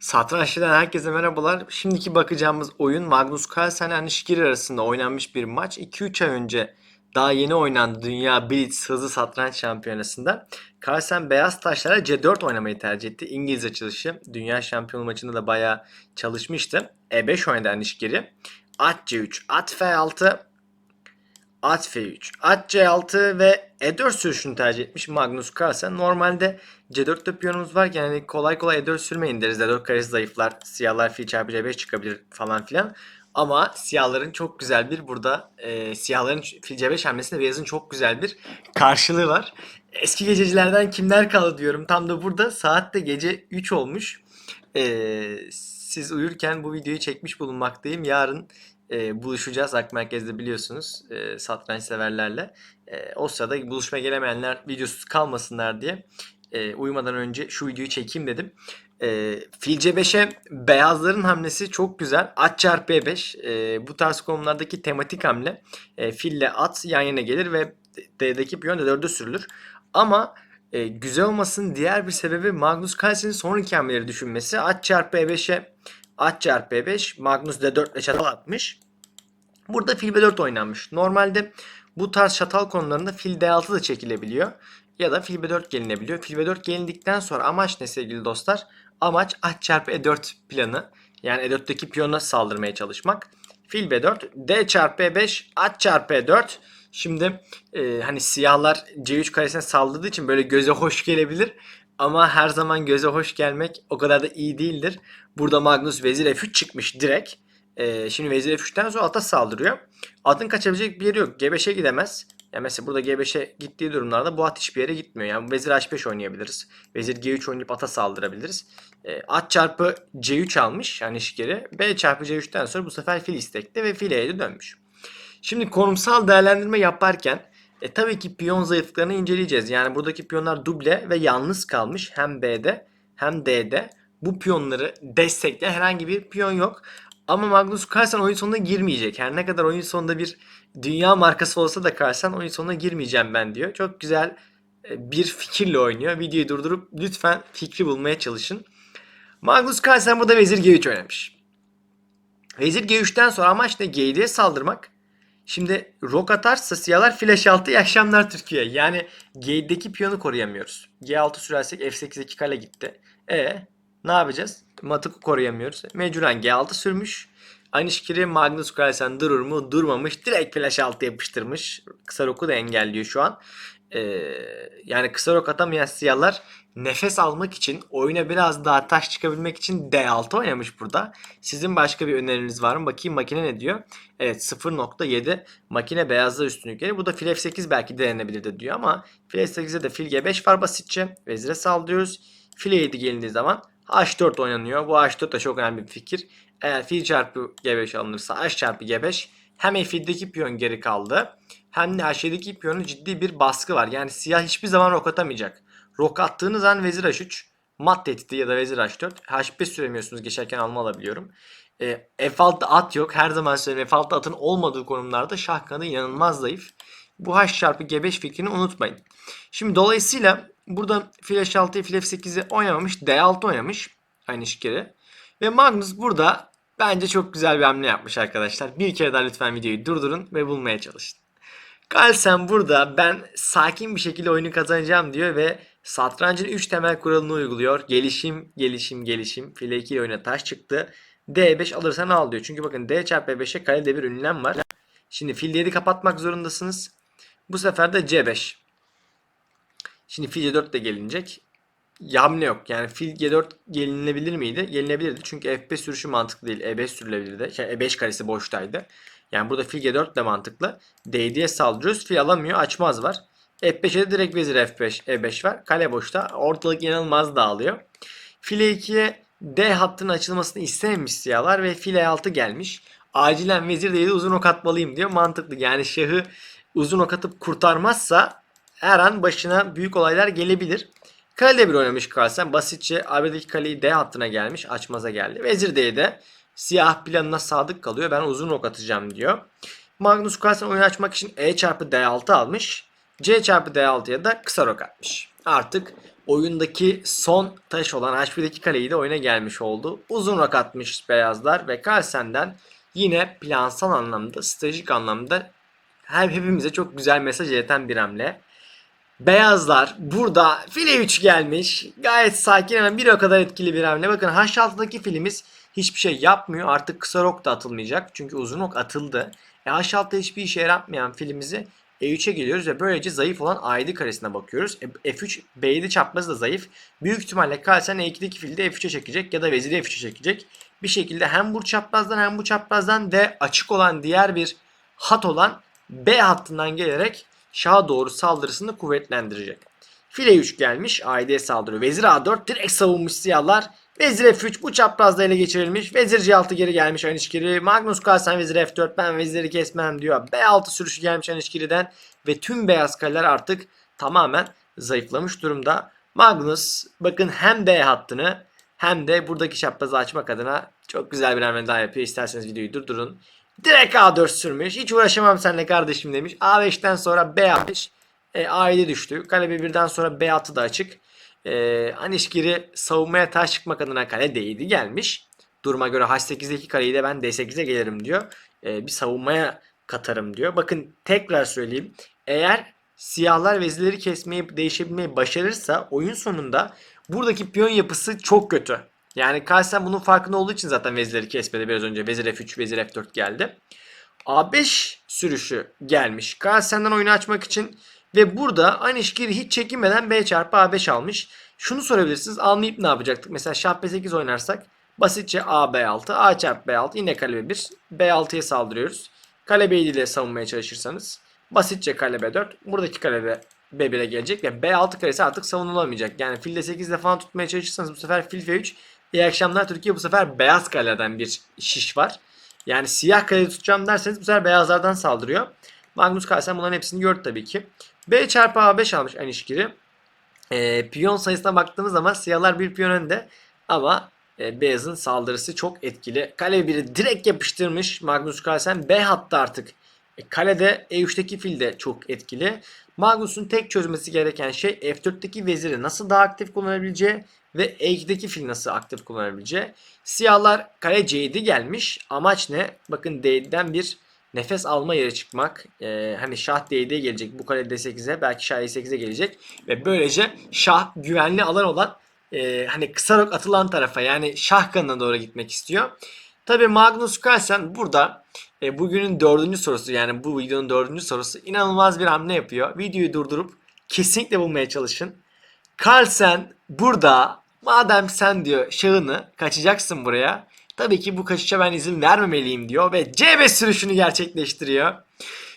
Satranççıdan herkese merhabalar. Şimdiki bakacağımız oyun Magnus Carlsen ile Nishikori arasında oynanmış bir maç. 2-3 ay önce daha yeni oynandı Dünya Blitz Hızlı Satranç Şampiyonası'nda. Carlsen beyaz taşlara C4 oynamayı tercih etti. İngiliz açılışı. Dünya şampiyonu maçında da bayağı çalışmıştı. E5 oynadı Nishikori. At C3, at F6, at F3, at C6 ve E4 sürüşünü tercih etmiş Magnus Carlsen. Normalde C4'te piyonumuz varken yani kolay kolay E4 sürmeyin deriz. E4 karesi zayıflar, siyahlar fil çarpı C5 çıkabilir falan filan. Ama siyahların çok güzel bir burada e, siyahların fil C5 hamlesinde beyazın çok güzel bir karşılığı var. Eski gececilerden kimler kaldı diyorum. Tam da burada saat de gece 3 olmuş. E, siz uyurken bu videoyu çekmiş bulunmaktayım. Yarın e, buluşacağız Ak Merkez'de biliyorsunuz e, satranç severlerle. E, o sırada buluşmaya gelemeyenler videosuz kalmasınlar diye e, uyumadan önce şu videoyu çekeyim dedim. E, fil C5'e beyazların hamlesi çok güzel. At çarpı E5 e, bu tarz konulardaki tematik hamle. E, fille at yan yana gelir ve D'deki piyon D4'e sürülür. Ama e, güzel olmasının diğer bir sebebi Magnus Carlsen'in sonraki hamleleri düşünmesi. At çarpı E5'e at çarpı E5 Magnus D4 ile çatal atmış. Burada fil B4 oynanmış. Normalde bu tarz çatal konularında fil D6 da çekilebiliyor. Ya da fil B4 gelinebiliyor. Fil B4 gelindikten sonra amaç ne sevgili dostlar? Amaç at çarpı E4 planı. Yani E4'teki piyona saldırmaya çalışmak. Fil B4, D çarpı E5, at çarpı E4. Şimdi e, hani siyahlar C3 karesine saldırdığı için böyle göze hoş gelebilir. Ama her zaman göze hoş gelmek o kadar da iyi değildir. Burada Magnus vezir F3 çıkmış direkt. Ee, şimdi vezir F3'ten sonra ata saldırıyor. Atın kaçabilecek bir yeri yok. G5'e gidemez. Yani mesela burada G5'e gittiği durumlarda bu at hiçbir yere gitmiyor. Yani vezir H5 oynayabiliriz. Vezir G3 oynayıp ata saldırabiliriz. Ee, at çarpı C3 almış yani şikeri. B çarpı C3'ten sonra bu sefer fil istekli ve fil E'ye dönmüş. Şimdi konumsal değerlendirme yaparken e, tabii ki piyon zayıflıklarını inceleyeceğiz. Yani buradaki piyonlar duble ve yalnız kalmış hem B'de hem D'de. Bu piyonları destekleyen herhangi bir piyon yok. Ama Magnus Carlsen oyun sonuna girmeyecek. Her ne kadar oyun sonunda bir dünya markası olsa da Carlsen oyun sonuna girmeyeceğim ben diyor. Çok güzel e, bir fikirle oynuyor. Videoyu durdurup lütfen fikri bulmaya çalışın. Magnus Carlsen burada vezir G3 oynamış. Vezir G3'ten sonra amaç ne? G7'ye saldırmak. Şimdi rok atarsa siyahlar flash 6 iyi akşamlar Türkiye. Yani G7'deki piyonu koruyamıyoruz. G6 sürersek F8'deki kale gitti. E ne yapacağız? Matı koruyamıyoruz. Mecburen G6 sürmüş. Aynı şekilde Magnus Carlsen durur mu? Durmamış. Direkt flash 6 yapıştırmış. Kısa roku da engelliyor şu an. Ee, yani kısa rok atamayan siyahlar nefes almak için oyuna biraz daha taş çıkabilmek için D6 oynamış burada. Sizin başka bir öneriniz var mı? Bakayım makine ne diyor? Evet 0.7 makine beyazda üstünlük gelir. Bu da fil F8 belki denenebilir de diyor ama fil F8'de de fil G5 var basitçe. Vezire saldırıyoruz. Fil E7 gelindiği zaman H4 oynanıyor. Bu H4 da çok önemli bir fikir. Eğer fil çarpı G5 alınırsa H çarpı G5 hem F7'deki piyon geri kaldı hem de H7'deki piyonu ciddi bir baskı var. Yani siyah hiçbir zaman rok atamayacak. Rok attığınız an vezir H3 mat tehdidi ya da vezir H4 H5 süremiyorsunuz geçerken alma alabiliyorum. E, F6 at yok. Her zaman söylüyorum F6 atın olmadığı konumlarda şah kanadı inanılmaz zayıf. Bu H çarpı G5 fikrini unutmayın. Şimdi dolayısıyla burada fil H6'yı fil F8'i oynamamış. D6 oynamış. Aynı şekilde. Ve Magnus burada bence çok güzel bir hamle yapmış arkadaşlar. Bir kere daha lütfen videoyu durdurun ve bulmaya çalışın. Carlsen burada ben sakin bir şekilde oyunu kazanacağım diyor ve satrancın 3 temel kuralını uyguluyor. Gelişim, gelişim, gelişim. File 2 ile oyuna taş çıktı. D5 alırsan al diyor. Çünkü bakın D çarpı E5'e kalede bir ünlem var. Şimdi fil 7 kapatmak zorundasınız. Bu sefer de C5. Şimdi fil C4 de gelinecek. Hamle yok. Yani fil G4 gelinebilir miydi? Gelinebilirdi. Çünkü F5 sürüşü mantıklı değil. E5 sürülebilirdi. Şey, E5 karesi boştaydı. Yani burada fil G4 de mantıklı. D7'ye saldırıyoruz. Fil alamıyor. Açmaz var. F5'e de direkt vezir F5, E5 var. Kale boşta. Ortalık inanılmaz dağılıyor. Fil E2'ye D hattının açılmasını istememiş siyahlar ve fil E6 gelmiş. Acilen vezir D7 uzun ok atmalıyım diyor. Mantıklı. Yani şahı uzun ok atıp kurtarmazsa her an başına büyük olaylar gelebilir. Kale bir oynamış Carlsen. Basitçe AB'deki kaleyi D hattına gelmiş. Açmaza geldi. Vezir D'de siyah planına sadık kalıyor. Ben uzun ok atacağım diyor. Magnus Carlsen oyunu açmak için E çarpı D6 almış. C çarpı D6'ya da kısa rok atmış. Artık oyundaki son taş olan H1'deki kaleyi de oyuna gelmiş oldu. Uzun rak atmış beyazlar ve Carlsen'den yine plansal anlamda, stratejik anlamda her hepimize çok güzel mesaj ileten bir hamle. Beyazlar burada file 3 gelmiş. Gayet sakin hemen bir o kadar etkili bir hamle. Bakın H6'daki filimiz hiçbir şey yapmıyor. Artık kısa rok da atılmayacak. Çünkü uzun ok atıldı. E H6'da hiçbir işe yaratmayan filimizi E3'e geliyoruz ve böylece zayıf olan A7 karesine bakıyoruz. E, F3 B7 çaprazı da zayıf. Büyük ihtimalle Kalsen E2'deki fili de F3'e çekecek ya da veziri F3'e çekecek. Bir şekilde hem bu çaprazdan hem bu çaprazdan ve açık olan diğer bir hat olan B hattından gelerek şaha doğru saldırısını kuvvetlendirecek. File 3 gelmiş. AID saldırıyor. Vezir A4 direkt savunmuş siyahlar. Vezir F3 bu çaprazda ele geçirilmiş. Vezir C6 geri gelmiş Anişkiri. Magnus Carlsen vezir F4 ben veziri kesmem diyor. B6 sürüşü gelmiş Anişkiri'den. Ve tüm beyaz kaleler artık tamamen zayıflamış durumda. Magnus bakın hem B hattını hem de buradaki çaprazı açmak adına çok güzel bir hamle daha yapıyor. İsterseniz videoyu durdurun. Direkt A4 sürmüş. Hiç uğraşamam seninle kardeşim demiş. A5'ten sonra B5. E, A7 düştü. Kale B1'den sonra B6 da açık. E, Anişkiri savunmaya taş çıkmak adına kale D7 gelmiş. Duruma göre H8'deki kaleyi de ben D8'e gelirim diyor. E, bir savunmaya katarım diyor. Bakın tekrar söyleyeyim. Eğer siyahlar vezirleri kesmeyi değişebilmeyi başarırsa oyun sonunda buradaki piyon yapısı çok kötü. Yani Carlsen bunun farkında olduğu için zaten vezirleri kesmedi biraz önce. Vezir F3, vezir F4 geldi. A5 sürüşü gelmiş. Carlsen'den oyunu açmak için ve burada Anişkiri hiç çekinmeden B çarpı A5 almış. Şunu sorabilirsiniz. Almayıp ne yapacaktık? Mesela Şah B8 oynarsak basitçe A B6, A çarpı B6 yine kale B1. B6'ya saldırıyoruz. Kale B7 ile savunmaya çalışırsanız basitçe kale B4. Buradaki kale de B1'e gelecek ve B6 karesi artık savunulamayacak. Yani fil D8 ile falan tutmaya çalışırsanız bu sefer fil F3 İyi akşamlar Türkiye bu sefer beyaz kalelerden bir şiş var. Yani siyah kale tutacağım derseniz bu sefer beyazlardan saldırıyor. Magnus Carlsen bunların hepsini gördü tabii ki. B çarpı A5 almış Anişkiri. E, piyon sayısına baktığımız zaman siyahlar bir piyon önde ama e, beyazın saldırısı çok etkili. Kale biri direkt yapıştırmış Magnus Carlsen. B hattı artık. E, kalede E3'teki fil de çok etkili. Magnus'un tek çözmesi gereken şey F4'teki veziri nasıl daha aktif kullanabileceği ve E2'deki fil nasıl aktif kullanabileceği. Siyahlar kale C7 gelmiş. Amaç ne? Bakın D7'den bir nefes alma yere çıkmak. Ee, hani şah D7'ye gelecek. Bu kale D8'e belki şah E8'e gelecek. Ve böylece şah güvenli alan olan e, hani kısa rok atılan tarafa yani şah kanına doğru gitmek istiyor. Tabi Magnus Carlsen burada e, bugünün dördüncü sorusu yani bu videonun dördüncü sorusu inanılmaz bir hamle yapıyor. Videoyu durdurup kesinlikle bulmaya çalışın. Carlsen burada madem sen diyor şahını kaçacaksın buraya. Tabii ki bu kaçışa ben izin vermemeliyim diyor ve C5 sürüşünü gerçekleştiriyor.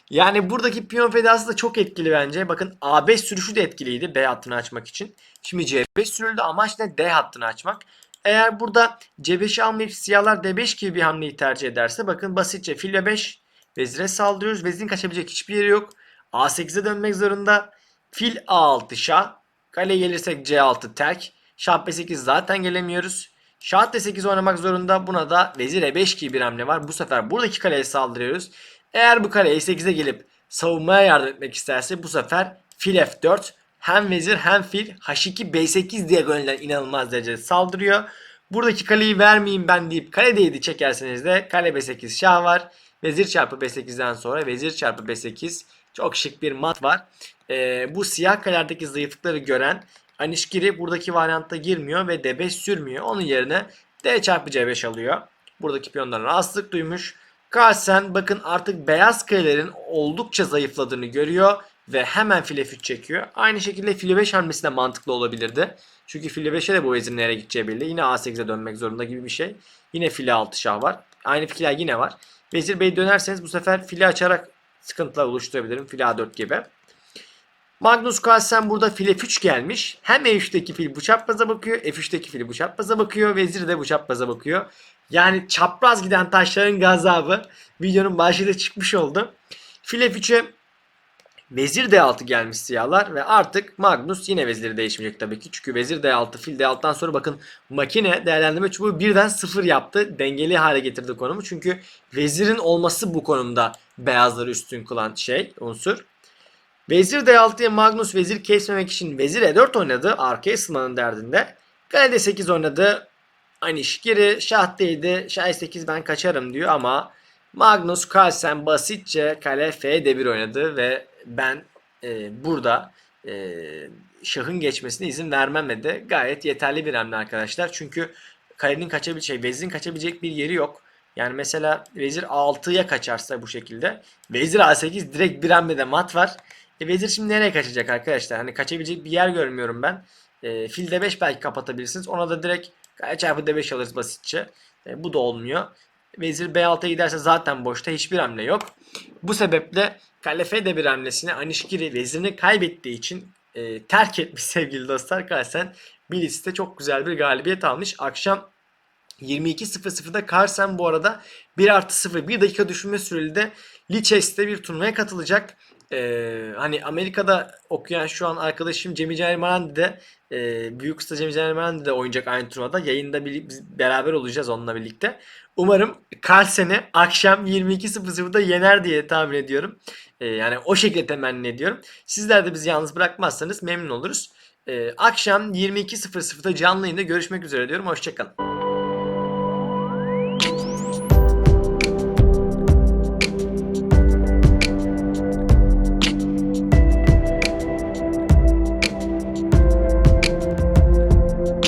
Yani buradaki piyon fedası da çok etkili bence. Bakın A5 sürüşü de etkiliydi B hattını açmak için. Şimdi C5 sürüldü amaç ne? D hattını açmak. Eğer burada C5'i almayıp siyahlar D5 gibi bir hamleyi tercih ederse bakın basitçe fil B5 vezire saldırıyoruz. Vezirin kaçabilecek hiçbir yeri yok. A8'e dönmek zorunda. Fil A6 şah. Kale gelirsek C6 terk. Şah B8 zaten gelemiyoruz. Şah D8 oynamak zorunda. Buna da vezir E5 gibi bir hamle var. Bu sefer buradaki kaleye saldırıyoruz. Eğer bu kale E8'e gelip savunmaya yardım etmek isterse bu sefer fil F4 hem vezir hem fil H2 B8 diye gönderilen inanılmaz derecede saldırıyor. Buradaki kaleyi vermeyeyim ben deyip kale D7 çekerseniz de kale B8 şah var. Vezir çarpı B8'den sonra vezir çarpı B8 çok şık bir mat var. Ee, bu siyah kalelerdeki zayıflıkları gören Anişkiri buradaki varyantta girmiyor ve D5 sürmüyor. Onun yerine D çarpı C5 alıyor. Buradaki piyondan rahatsızlık duymuş. Carlsen bakın artık beyaz kalelerin oldukça zayıfladığını görüyor ve hemen file F3 çekiyor. Aynı şekilde file 5 hamlesi de mantıklı olabilirdi. Çünkü file 5'e de bu vezirin nereye gideceği belli. Yine A8'e dönmek zorunda gibi bir şey. Yine file 6 şah var. Aynı fikirler yine var. Vezir Bey dönerseniz bu sefer file açarak sıkıntılar oluşturabilirim. File A4 gibi. Magnus Carlsen burada fil F3 gelmiş. Hem E3'teki fil bu çapraza bakıyor. F3'teki fil bu çapraza bakıyor. Vezir de bu çapraza bakıyor. Yani çapraz giden taşların gazabı videonun başında çıkmış oldu. Fil F3'e Vezir D6 gelmiş siyahlar ve artık Magnus yine veziri değişmeyecek tabii ki. Çünkü vezir D6, fil D6'dan sonra bakın makine değerlendirme çubuğu birden sıfır yaptı. Dengeli hale getirdi konumu. Çünkü vezirin olması bu konumda beyazları üstün kılan şey, unsur. Vezir D6'ya Magnus vezir kesmemek için vezir E4 oynadı. Arkaya ısınmanın derdinde. Kale D8 oynadı. Anish geri şah değdi. Şah E8 ben kaçarım diyor ama Magnus Carlsen basitçe kale F1 oynadı ve ben e, burada e, şahın geçmesine izin vermem dedi. Gayet yeterli bir hamle arkadaşlar. Çünkü kalenin kaçabilecek, şey, vezirin kaçabilecek bir yeri yok. Yani mesela vezir 6'ya kaçarsa bu şekilde vezir A8 direkt bir hamlede mat var. E, vezir şimdi nereye kaçacak arkadaşlar? Hani kaçabilecek bir yer görmüyorum ben. E, fil D5 belki kapatabilirsiniz. Ona da direkt kale çarpı D5 alırız basitçe. E, bu da olmuyor. Vezir B6'ya giderse zaten boşta hiçbir hamle yok. Bu sebeple kale F1 hamlesine Anişkiri vezirini kaybettiği için e, terk etmiş sevgili dostlar. Carlsen Bilis'te çok güzel bir galibiyet almış. Akşam 22.00'da Carlsen bu arada 1 artı 0 1 dakika düşünme süreli de Lichess'te bir turnuvaya katılacak. Ee, hani Amerika'da okuyan şu an arkadaşım Cemil Caner de e, Büyük Usta Cemil Caner de oynayacak aynı turnuvada. Yayında bir, biz beraber olacağız onunla birlikte. Umarım Carlsen'i akşam 22.00'da yener diye tahmin ediyorum. Ee, yani o şekilde temenni ediyorum. Sizler de bizi yalnız bırakmazsanız memnun oluruz. Ee, akşam 22.00'da canlı yayında görüşmek üzere diyorum. Hoşçakalın.